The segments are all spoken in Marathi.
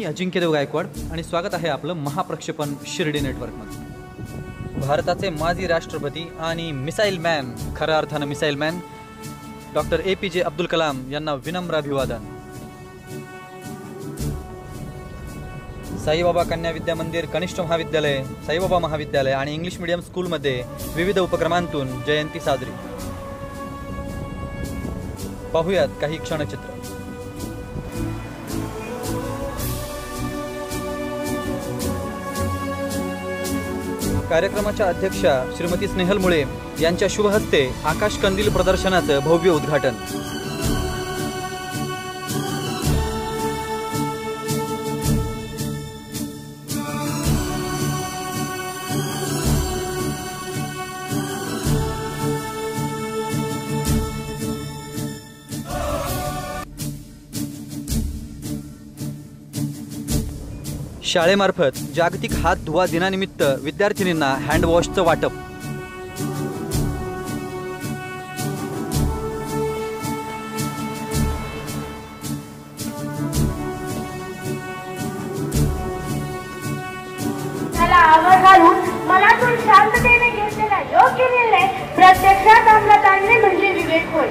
मी अजिंक्य देव गायकवाड आणि स्वागत आहे आपलं महाप्रक्षेपण शिर्डी नेटवर्कमध्ये. भारताचे माजी राष्ट्रपती आणि मिसाईल मॅन खऱ्या अर्थानं missile man doctor A P J Abdul Kalam यांना विनम्र अभिवादन. साईबाबा कन्या विद्या मंदिर कनिष्ठ महाविद्यालय साईबाबा महाविद्यालय आणि इंग्लिश मीडियम स्कूलमध्ये विविध उपक्रमांतून जयंती साजरी. पाहूयात काही क्षणचित्र. कार्यक्रमाच्या अध्यक्षा श्रीमती स्नेहल मुळे यांच्या शुभ हस्ते आकाश कंदील प्रदर्शनाचं भव्य उद्घाटन. शाळेमार्फत जागतिक हात धुवा दिनानिमित्त विद्यार्थिनींना हँडवॉशचं वाटप. मनातून शांततेने घेतलेला योग्य निर्णय प्रत्यक्षात अंमलात आणणे म्हणजे विवेक होय.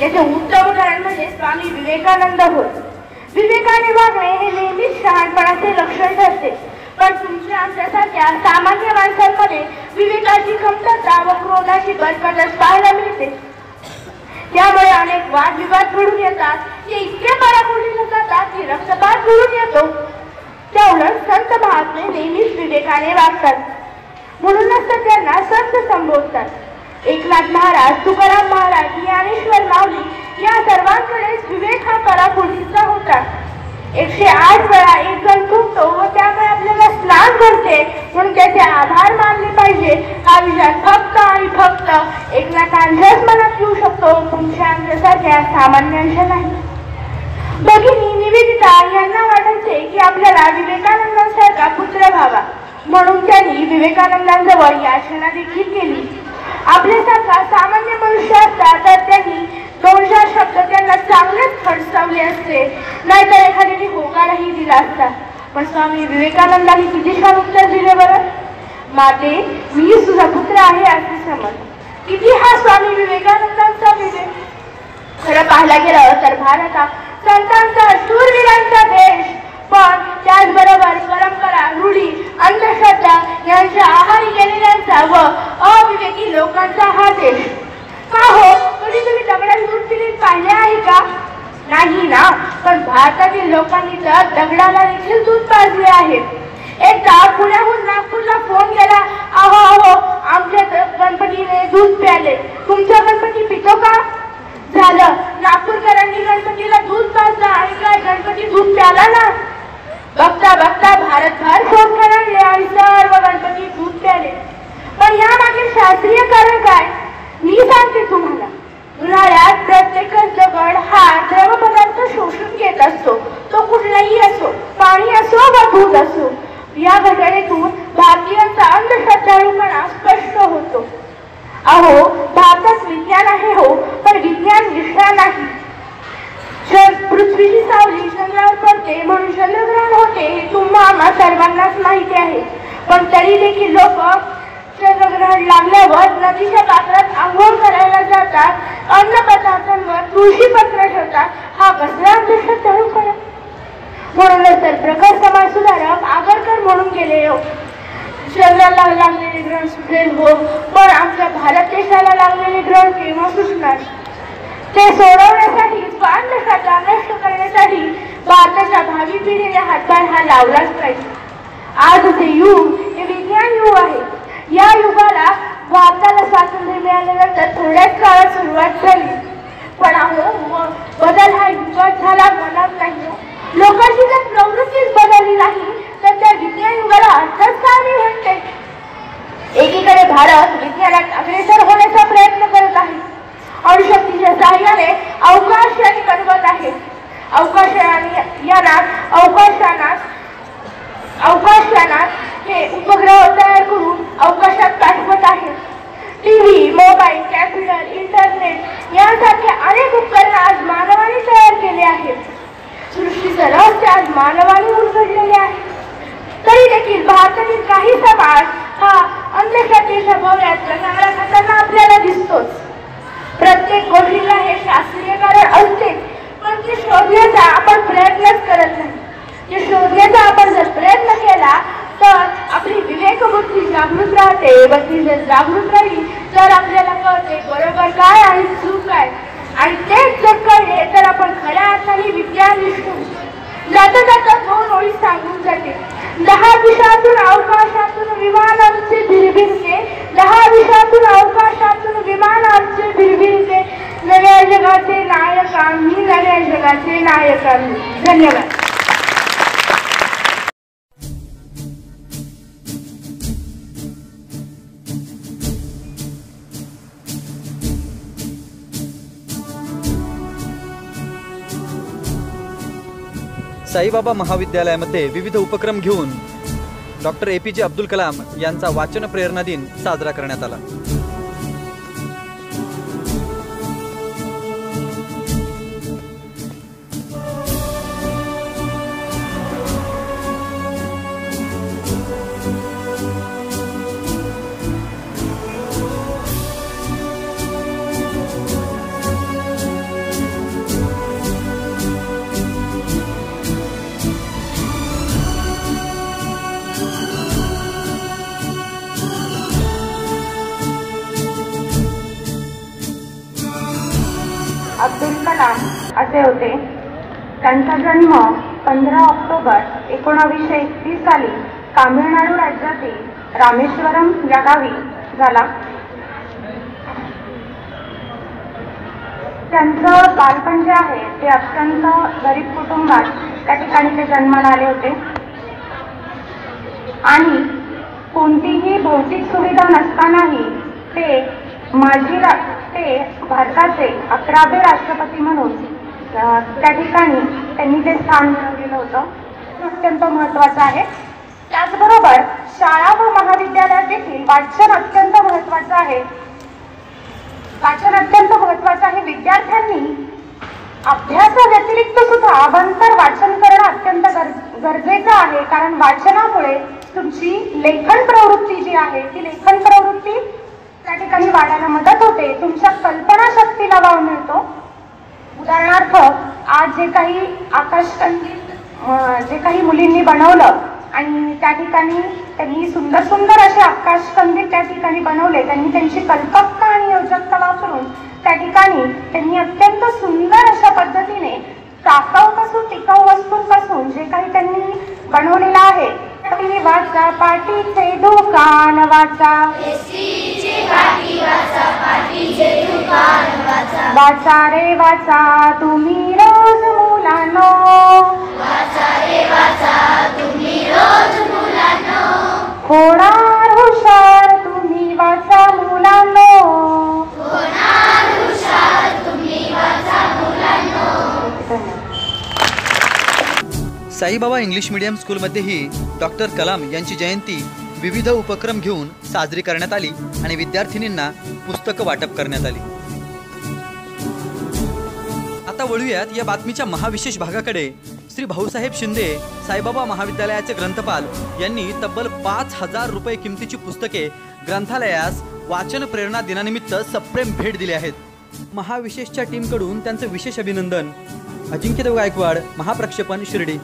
याचे उत्तम उदाहरण म्हणजे स्वामी विवेकानंद होय. विवेकाने वागणे हे नेहमीच शहाणपणाचे लक्षण ठरते. पण तुमच्या आमच्यासारख्या सामान्य माणसांमध्ये विवेकाची कमतरता व क्रोधाची बरकतच पाहायला मिळते. त्यामुळे अनेक वादविवाद घडून येतात. ते इतके पराकोटीला जातात की रक्तपात घडून येतो. त्या संत महात्मे नेहमीच विवेकाने वागतात. म्हणूनच तर त्यांना संत संबोधतात. एकनाथ महाराज तुकाराम महाराज ज्ञानेश्वर माऊली या सर्वांकडेच विवेक हा पराकोटीचा होता. एकशे आठ वेळा एक जण चुकतो व त्यामुळे आपल्याला स्नान करते म्हणून त्याचे आभार मानले पाहिजे. हा विचार फक्त आणि फक्त एकनाथांच्याच मनात येऊ शकतो तुमच्या आमच्यासारख्या सामान्यांच्या नाही. भगिनी निवेदिता यांना वाटायचे की आपल्याला विवेकानंदांसारखा पुत्र व्हावा. म्हणून त्यांनी विवेकानंदांजवळ याचना देखील केली. आपल्यासारखा सामान्य मनुष्य असता तर त्यांनी दोन चार शब्द त्यांना चांगलेच फडसावले असते. नाहीतर एखाद्याने होकाराही दिला असता. पण स्वामी विवेकानंदांनी किती छान उत्तर दिले बरं? माते मी तुझा पुत्र आहे असे समज. किती हा स्वामी विवेकानंदांचा विवेक. खरं पाहायला गेलं तर भारत हा संतांचा शूरवीरांचा देश पण त्याचबरोबर परंपरा रूढी अंधश्रद्धा यांच्या आहारी गेलेल्यांचा व अविवेकी लोकांचा हा देश. का हो? पाहिले आहे का? नाही ना. पण भारतातील लोकांनी तर दगडाला देखील दूध पाजले आहे एकदा पुण्याहून नागपूरला फोन केला. अहो अहो आमच्या गणपतीने दूध प्याले तुमच्या गणपती पितो का? झालं. नागपूरकरांनी गणपतीला दूध पाजलं आणि काय गणपती दूध प्याला ना? बघता बघता भारतभर फोन करायले आणि सर्व गणपती दूध प्याले पण या मागे शास्त्रीय कारण काय? मी सांगते तुम्हाला. उन्हाळ्यात प्रत्येकच दगड हा द्रव पदार्थ शोषून घेत असतो. तो कुठलाही असो पाणी असो वा दूध असो या घटनेतून भारतीयांचा अंधश्रद्धाळूपणा स्पष्ट होतो. अहो भारतात विज्ञान आहे हो पण विज्ञान निष्ठा नाही. पृथ्वीची सावली चंद्रावर पडते म्हणून चंद्रग्रहण होते हे तुम्हाला सर्वांनाच माहिती आहे. पण तरी देखील लोक चंद्रग्रहण लागल्यावर नदीच्या पात्रात आंघोळ करायला जातात अन्न पदार्थांवर तुळशी पत्र ठेवतात हा कसला अंधश्रद्धाळूपणा म्हणूनच तर प्रखर समाज सुधारक आगरकर म्हणून गेले हो. शरीराला लागलेले ग्रहण सुटेल हो. पण आमच्या भारत देशाला लागलेले ग्रहण केव्हा सुटणार ते सोडवण्यासाठी अंधश्रद्धा नष्ट करण्यासाठी भारताच्या भावी पिढीने हातभार हा लावलाच पाहिजे. आजचे युग हे विज्ञान युग आहे. या युगाला भारताला स्वातंत्र्य मिळाल्यानंतर थोड्याच काळात सुरुवात झाली. पण अहो बदल हा युगात झाला मनात नाही हो. लोकांची जर प्रवृत्तीच बदलली नाही तर त्या विज्ञान युगाला अर्थच का मी म्हणते? एकीकडे भारत विज्ञानात अग्रेसर होण्याचा प्रयत्न करत आहे. अणुशक्तीच्या सहाय्याने अवकाशयान बनवत आहे. अवकाशयान यानात अवकाशयानात अवकाशयानात हे उपग्रह तयार करून अवकाशात टीव्ही मोबाईल कॅम्प्युटर इंटरनेट यांसारखे अनेक उपकरण आज मानवाने तयार केले आहेत. सृष्टीचं रहस्य आज मानवाने उलगडलेले आहे. तरी देखील भारतातील काही समाज हा अंधश्रद्धेच्या भोवऱ्यात प्रसारा खाताना आपल्याला दिसतोच. प्रत्येक गोष्टीला हे शास्त्रीय कारण असते पण ते शोधण्याचा आपण प्रयत्नच करत नाही. ते शोधण्याचा आपण जर प्रयत्न केला तर आपली विवेकबुद्धी जागृत राहते व ती जर जागृत राहिली तर आपल्याला कळते बरोबर काय आणि चूक काय. आणि तेच जर कळले तर आपण खऱ्या अर्थाने विज्ञान विष्णू. जाता जाता दोन ओळी सांगून जाते. दहा दिशातून अवकाशातून विमान आमचे भिरभिरते. दहा दिशातून अवकाशातून विमान आमचे भिरभिरते. नव्या जगाचे नायक आम्ही नव्या जगाचे नायक आम्ही. धन्यवाद. साईबाबा महाविद्यालयामध्ये विविध उपक्रम घेऊन doctor A P J Abdul Kalam यांचा वाचन प्रेरणा दिन साजरा करण्यात आला. असे होते. त्यांचा जन्म पंधरा ऑक्टोबर एकोणावीसशे एकतीस साली तामिळनाडू राज्यातील रामेश्वरम या गावी झाला. त्यांचं बालपण जे आहे ते अत्यंत गरीब कुटुंबात त्या ठिकाणी ते जन्माला आले होते. आणि कोणतीही भौतिक सुविधा नसतानाही ते माजी रा ते भारताचे अकरावे राष्ट्रपती म्हणून त्या ठिकाणी त्यांनी ते स्थान मिळवलेलं होतं अत्यंत महत्त्वाचं आहे. त्याचबरोबर शाळा व महाविद्यालयात देखील वाचन अत्यंत महत्त्वाचं आहे. वाचन अत्यंत महत्त्वाचं आहे. विद्यार्थ्यांनी अभ्यासाव्यतिरिक्त सुद्धा अभंतर वाचन करणं अत्यंत गर- गरजेचं आहे. कारण वाचनामुळे तुमची लेखन प्रवृत्ती जी आहे ती लेखन प्रवृत्ती त्या ठिकाणी वाढायला मदत होते. तुमच्या कल्पनाशक्तीला वाव मिळतो. उदाहरणार्थ आज जे काही आकाशकंदील जे काही मुलींनी बनवलं आणि त्या ठिकाणी त्यांनी सुंदर सुंदर असे आकाशकंदील त्या ठिकाणी बनवले त्यांनी त्यांची कल्पकता आणि योजकता वापरून त्या ठिकाणी त्यांनी अत्यंत सुंदर अशा पद्धतीने टाकाऊपासून टिकाऊ वस्तूंपासून जे काही त्यांनी बनवलेलं आहे पाटी वाचा पाटीचे दुकान वाचा. वाचा रे वाचा तुम्ही रोज मुलांनो. होणार हुशार तुम्ही वाचा मुलांनो. साईबाबा इंग्लिश मीडियम स्कूलमध्येही डॉक्टर कलाम यांची जयंती विविध उपक्रम घेऊन साजरी करण्यात आली आणि विद्यार्थिनींना पुस्तकं वाटप करण्यात आली. आता वळूयात या बातमीच्या महाविशेष भागाकडे. श्री भाऊसाहेब शिंदे साईबाबा महाविद्यालयाचे ग्रंथपाल यांनी तब्बल पाच हजार रुपये किमतीची पुस्तके ग्रंथालयास वाचन प्रेरणा दिनानिमित्त सप्रेम भेट दिली आहेत. महाविशेषच्या टीमकडून त्यांचं विशेष अभिनंदन. अजिंक्यदेव गायकवाड महाप्रक्षेपण शिर्डी.